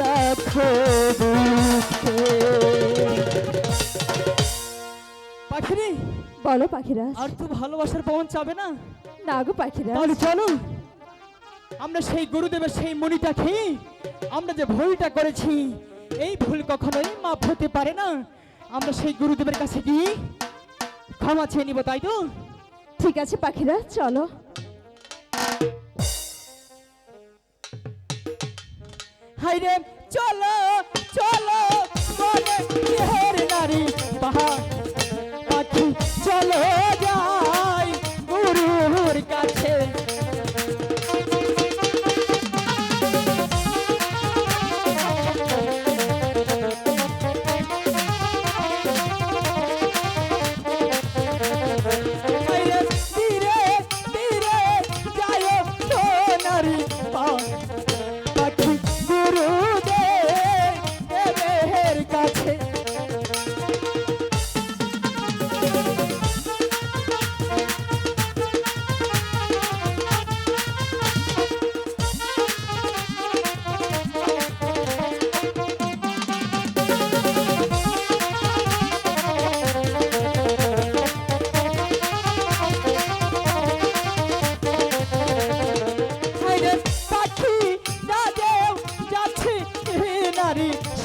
রাখো বুকে পাখিরে বলো পাখিরাজ আর তো ভালোবাসার পবন চাবে না? না গো পাখিরাজ তাহলে চলো। আমরা সেই গুরুদেবের সেই মণিটা খেয়ে আমরা যে ভুলটা করেছি এই ভুল কখনোই মাপ হতে পারে না। আমরা সেই গুরুদেবের কাছে গিয়ে ক্ষমা চেয়ে নিব তাই তো? ঠিক আছে পাখিরাজ চলো। হাইরে চলো চলো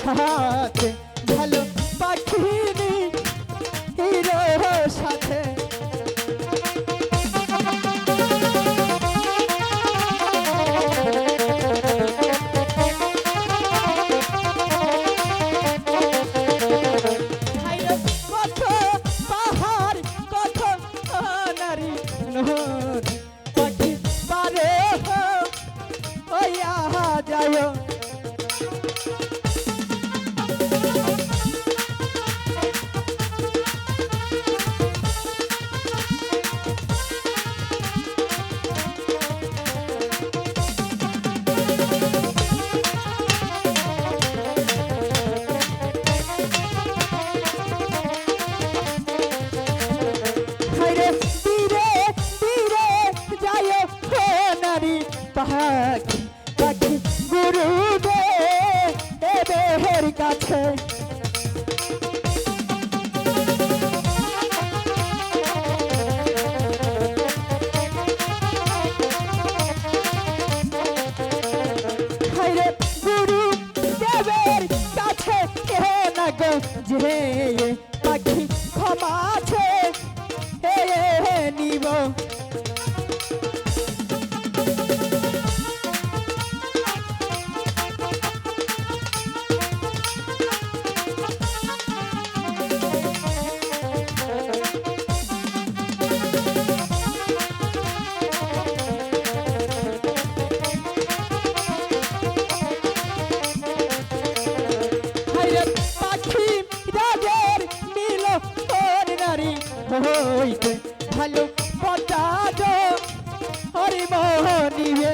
সাথে ভালো পাখি হিরো সাথে। পাখি পাখি গুরু দে দেবের কাছে যে পাখি ক্ষমা আছে হে নিব। হইতে ভালো পটাজ হরি মোহনিবে